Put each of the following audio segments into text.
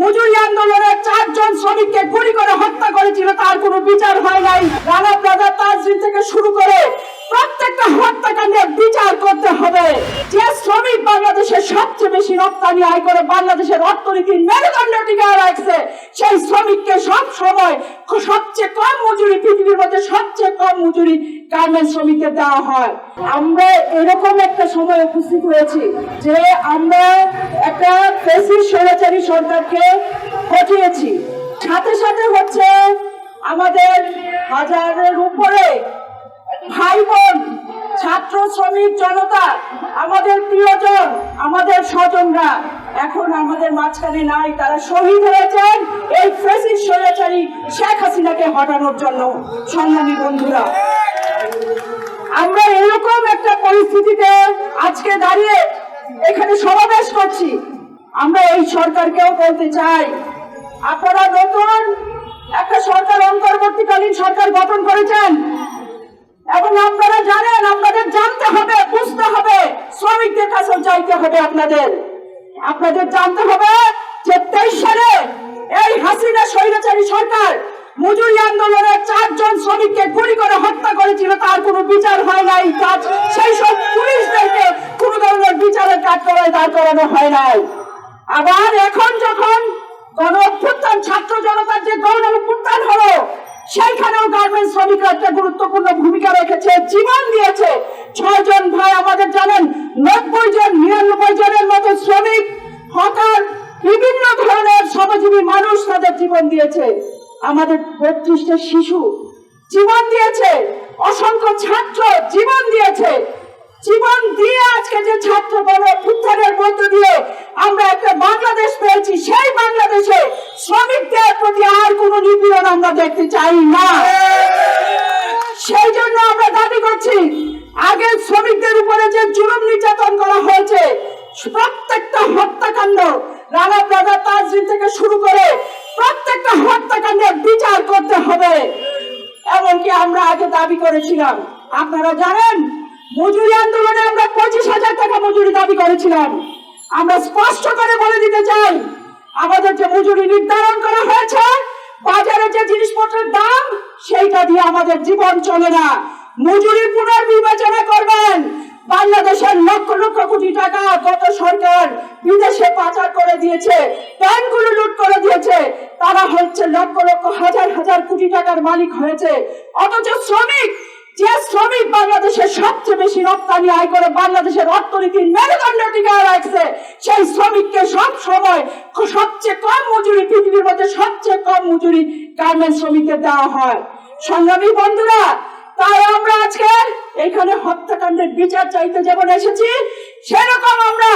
মজুরি আন্দোলনের চারজন শ্রমিককে গুলি করে হত্যা করেছিল, তার কোনো বিচার হয় নাই। রানা প্লাজা তাজরিন বাংলাদেশের সবচেয়ে বেশি রপ্তানি আয় করে বাংলাদেশের অর্থনীতির মেরুদণ্ড টিকায় রাখছে। সেই শ্রমিককে সব সময় সবচেয়ে কম মজুরি, পৃথিবীর মধ্যে সবচেয়ে কম মজুরি গার্মেন্টস শ্রমিককে দেওয়া হয়। আমরা এরকম একটা সময় উপস্থিত হয়েছি যে আমরা একটা ফেসিস স্বৈরাচারী সরকারকে হটিয়েছি সাথে সাথে হচ্ছে আমাদের হাজারের উপরে ভাই বোন, ছাত্র শ্রমিক জনতা আমাদের প্রিয়জন, আমাদের স্বজনরা এখন আমাদের মাঝখানে নাই, তারা শহীদ হয়েছেন। এই ফেসিস স্বৈরাচারী শেখ হাসিনাকে হটানোর জন্য। সংগ্রামী বন্ধুরা, আমরা এরকম একটা পরিস্থিতিতে আজকে দাঁড়িয়ে এখানে সমাবেশ করছি। আমরা এই সরকারকেও বলতে চাই, আপনারা নতুন একটা সরকার অন্তর্বর্তীকালীন সরকার গঠন করেছেন। এবং আপনারা জানেন, আপনাদের জানতে হবে, বুঝতে হবে, শ্রমিকদের কাছে যাইতে হবে আপনাদের। আপনাদের জানতে হবে যে তেইশ সালে এই হাসিনা স্বৈরাচারী সরকার মজুরি আন্দোলনের চারজন শ্রমিককে গুলি করে হত্যা করেছিল, তার কোনো বিচার হয় নাই। তার সেই সব পুলিশদেরকে কোনো ধরনের বিচারের কাজ করায় দাঁড় করানো হয় নাই। আবার এখন যখন সেইখানেও গার্মেন্টস শ্রমিকরা একটা গুরুত্বপূর্ণ ভূমিকা রেখেছে, জীবন দিয়েছে। ছয় জন ভাই আমাদের জানেন, নব্বই জন, নিরানব্বই জনের মতো শ্রমিক হকার বিভিন্ন ধরনের শ্রমজীবী মানুষ তাদের জীবন দিয়েছে। আমাদের বত্রিশটা শিশু জীবন দিয়েছে, অসংখ্য ছাত্র জীবন দিয়েছে। জীবন দিয়ে আজকে যে ছাত্র গণ অভ্যুত্থানের মধ্য দিয়ে আমরা একটা বাংলাদেশ পেয়েছি সেই বাংলাদেশে শ্রমিকদের প্রতি আর কোনো নিপীড়ন আমরা দেখতে চাই না। সেই জন্য আমরা দাবি করছি আগে শ্রমিকদের উপরে যে জুলুম নির্যাতন করা হয়েছে, প্রত্যেকটা হত্যাকাণ্ড রানা প্লাজা তাজরিন থেকে শুরু করে প্রত্যেকটা হত্যাকাণ্ডের বিচার করতে হবে। এমনকি আমরা আগে দাবি করেছিলাম, আপনারা জানেন, মজুরি আন্দোলনে আমরা পঁচিশ হাজার টাকা মজুরি দাবি করেছিলাম। আমরা স্পষ্ট করে বলে দিতে চাই, আমাদের যে মজুরি নির্ধারণ করা হয়েছে বাজারে যে জিনিসপত্রের দাম, সেইটা দিয়ে আমাদের জীবন চলে না। মজুরি পুনর্বিবেচনা করবেন। বাংলাদেশের লক্ষ লক্ষ কোটি টাকা গত সরকার বিদেশে পাচার করে দিয়েছে, ব্যাংকগুলো লুট করে দিয়েছে। তারা হচ্ছে লক্ষ লক্ষ হাজার হাজার কোটি টাকার মালিক হয়েছে। অথচ শ্রমিক যে শ্রমিক সবচেয়ে বেশি রপ্তানি আয় করে বাংলাদেশের অর্থনীতির মেরুদণ্ড রাখছে, সেই শ্রমিককে সব সময় সবচেয়ে কম মজুরি, পৃথিবীর মধ্যে সবচেয়ে কম মজুরি শ্রমিকদের দেওয়া হয়। সংগ্রামী বন্ধুরা, তাই আমরা আজকে এখানে হত্যাকাণ্ডের বিচার চাইতে যেমন এসেছি, সেরকম আমরা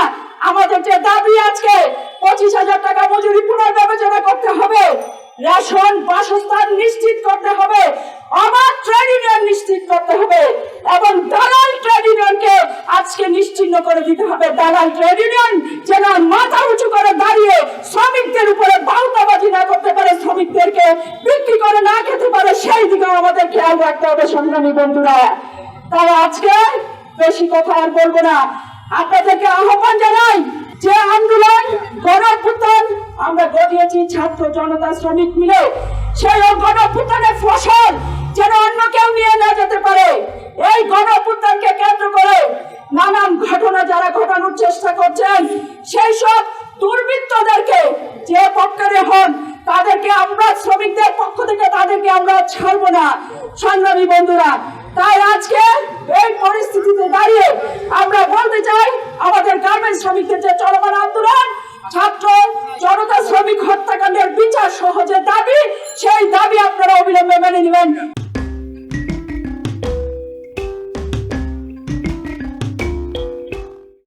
আমাদের যে দাবি আজকে, পঁচিশ হাজার টাকা মজুরি পুনর্বিবেচনা করতে হবে, রেশন, বাসস্থান নিশ্চিত করতে হবে অবাধ ট্রেড ইউনিয়ন নিশ্চিত করতে হবে এবং দালাল ট্রেড ইউনিয়নকে আজকে নিশ্চিন্ন করে দিতে হবে। দালাল ট্রেড ইউনিয়ন যেন মাথা উঁচু করে দাঁড়িয়ে শ্রমিকদের উপরে বাউতাবাজি না করতে পারে, শ্রমিকদেরকে বিক্রি করে না খেতে পারে, সেই দিকে আমাদের খেয়াল রাখতে হবে সংগ্রামী বন্ধুরা। তাই আজকে বেশি কথা আর বলব না। আপনাদেরকে আহ্বান জানাই যে আন্দোলন গণ অভ্যুত্থান আমরা গড়িয়েছি ছাত্র জনতা শ্রমিক মিলে। সেই গণ অভ্যুত্থানের ফসল যেন অন্য কেউ নিয়ে না যেতে পারে। এই গণ অভ্যুত্থানকে কেন্দ্র করে নানান ঘটনা যারা ঘটানোর চেষ্টা করছেন, সেই সব দুর্বৃত্তদেরকে যে পক্ষে হন, তাদেরকে আমরা, শ্রমিকদের পক্ষ থেকে তাদেরকে আমরা ছাড়বো না। সংগ্রামী বন্ধুরা, তাই আজকে এই পরিস্থিতিতে দাঁড়িয়ে আমরা বলতে চাই, আমাদের গার্মেন্টস শ্রমিকদের যে চলমান আন্দোলন, ছাত্র জনতা শ্রমিক হত্যাকাণ্ডের বিচার সহজে দাবি, সেই দাবি আপনারা অবিলম্বে মেনে নেবেন।